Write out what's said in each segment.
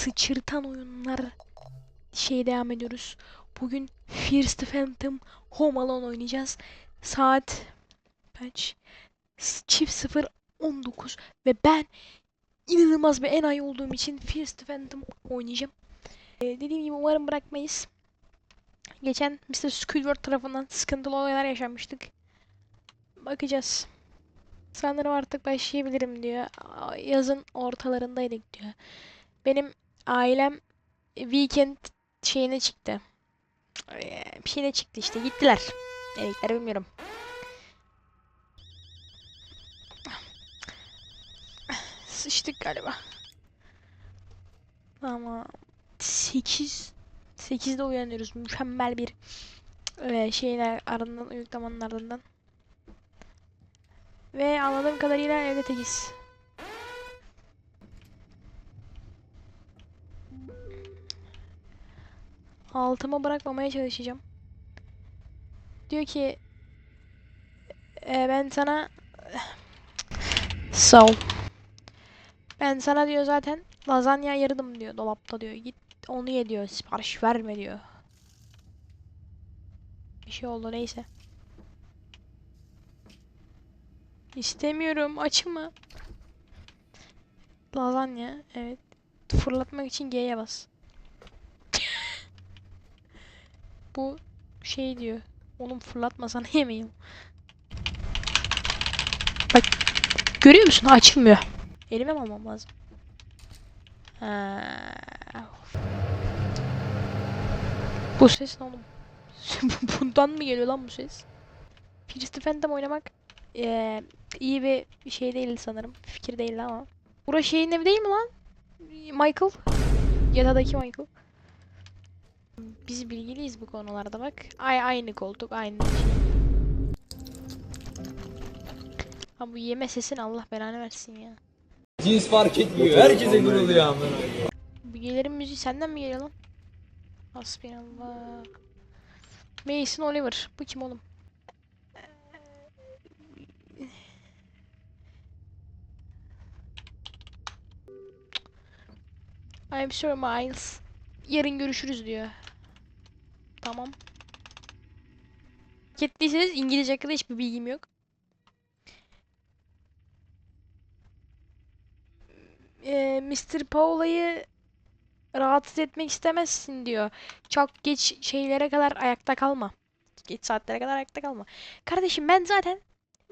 sıçırtan oyunlar şey devam ediyoruz. Bugün First Phantom Home Alone oynayacağız. Saat kaç? Çift 0 19 ve ben inanılmaz bir enayi olduğum için First Phantom oynayacağım. Ee, dediğim gibi umarım bırakmayız. Geçen Mr. Squidward tarafından sıkıntılı olaylar yaşanmıştık. Bakacağız. Sanırım artık başlayabilirim diyor. Yazın ortalarındaydık diyor. Benim ailem weekend şeyine çıktı. Bir şeyine çıktı işte. Gittiler. Nereye bilmiyorum. Sıçtık galiba. Ama 8 8'de uyanıyoruz. Mükemmel bir e, şeyler ardından uyuklamanın ardından. Ve anladığım kadarıyla evde tekiz. Altıma bırakmamaya çalışacağım. Diyor ki e, ben sana sağ. Ben sana diyor zaten lazanya ayırdım diyor dolapta diyor. Git onu ye diyor. Sipariş verme diyor. Bir şey oldu neyse. İstemiyorum açma. Lazanya evet. Fırlatmak için G'ye bas. Bu şey diyor. Oğlum fırlatmasana yemeğim. Bak görüyor musun? Açılmıyor. Elime mi almam lazım? Ha. Bu ses ne oğlum? Bundan mı geliyor lan bu ses? First Phantom oynamak eee, iyi bir şey değil sanırım. Fikir değil ama. Burası şeyin evi değil mi lan? Michael. Yatadaki Michael. Biz bilgiliyiz bu konularda bak. Ay aynı koltuk, aynı şey. Ha bu yeme sesini Allah belanı versin ya. Cins fark etmiyor. Herkese guruluyor amına. Bu gelirin müziği senden mi geliyor lan? Hasbinallah. Mason Oliver. Bu kim oğlum? I'm sorry Miles. Yarın görüşürüz diyor. Tamam. Gittiyseniz İngilizce hakkında hiçbir bilgim yok. Ee, Mr. Paula'yı rahatsız etmek istemezsin diyor. Çok geç şeylere kadar ayakta kalma. Geç saatlere kadar ayakta kalma. Kardeşim ben zaten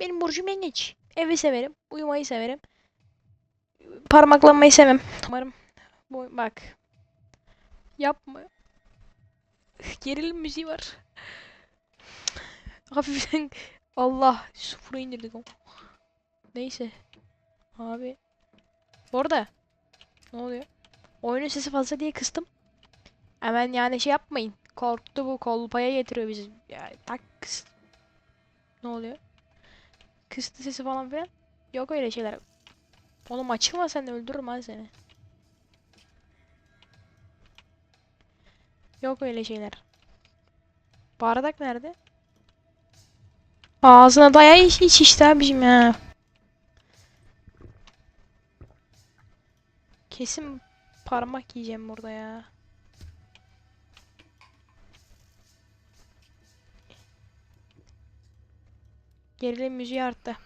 benim burcum yengeç. Evi severim, uyumayı severim. Parmaklanmayı sevmem. Umarım bu bak. Yapma. Gerilim müziği var. Hafiften Allah sıfıra indirdik o. Neyse. Abi. Bu arada ne oluyor? Oyunun sesi fazla diye kıstım. Hemen yani şey yapmayın. Korktu bu kolpaya getiriyor bizi. Ya tak kıs. Ne oluyor? Kıstı sesi falan filan. Yok öyle şeyler. Oğlum açılma sen öldürürüm ha seni. Yok öyle şeyler. Bardak nerede? Ağzına daya iç, iç işte abicim ya. Kesin parmak yiyeceğim burada ya. Gerilim müziği arttı.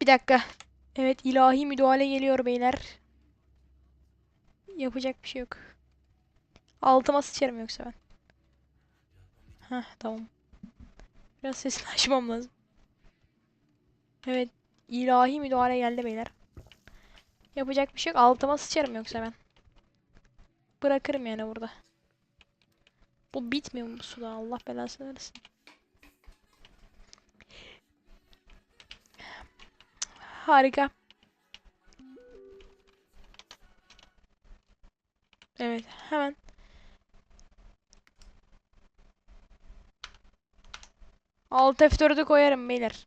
Bir dakika. Evet ilahi müdahale geliyor beyler. Yapacak bir şey yok. Altıma sıçarım yoksa ben. Heh tamam. Biraz sesini açmam lazım. Evet ilahi müdahale geldi beyler. Yapacak bir şey yok. Altıma sıçarım yoksa ben. Bırakırım yani burada. Bu bitmiyor mu suda? Allah belasını versin. Harika. Evet, hemen. Alt F4'ü koyarım beyler.